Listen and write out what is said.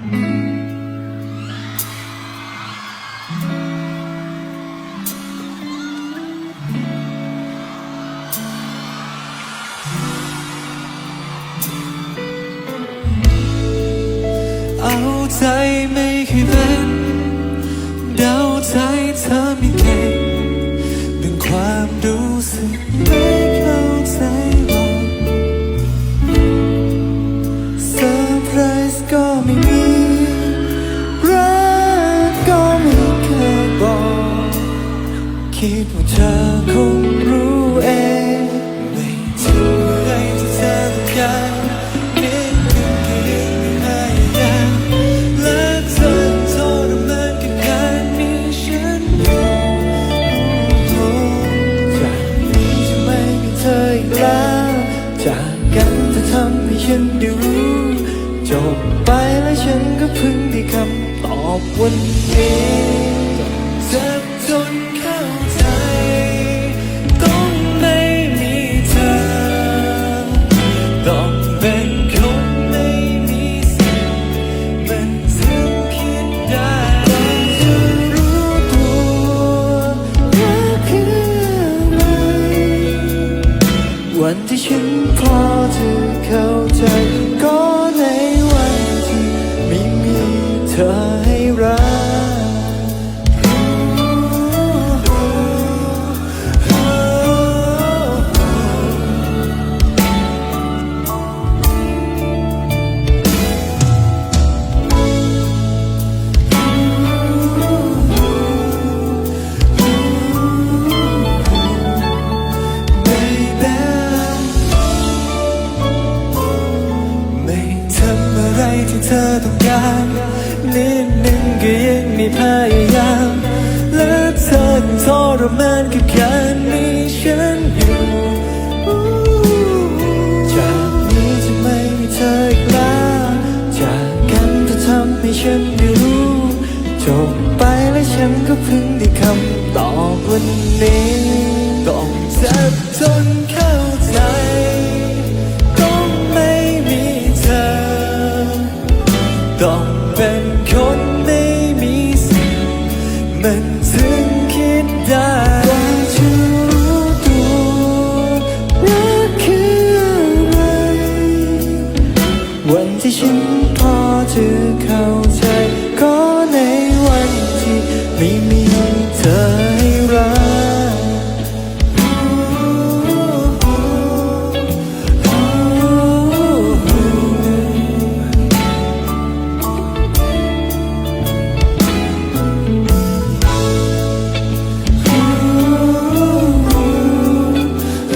เคิดว่าเธอคงรู้เองไม่ถึงอะไรที่เธอต้องการนิดนึงก็ยังไม่พยายามและเธอทรมานกับการมีฉันอยู่จากนี้จะไม่มีเธออีกแล้วจากกันจะทำให้ฉันได้รู้จบไปแล้วฉันก็เพิ่งได้คำตอบวันนี้ ฉันพอจะเข้าใจ ก็ในวันที่ไม่มีเธอ ก็ยังไม่พยายามและเธอทรมานกับการมีฉันอยู่จากนี้จะไม่มีเธออีกแล้วจากกันจะทำให้ฉันได้รู้จบไปและฉันก็เพิ่งได้คำตอบวันนี้ต้องเจ็บจนเข้าใจต้องไม่มีเธอต้องเป็นคน มันถึงคิดได้ว่าจะรู้ตัวรักคืออะไร วันที่ฉันพอจะเข้าใจ ก็ในวันที่ไม่มี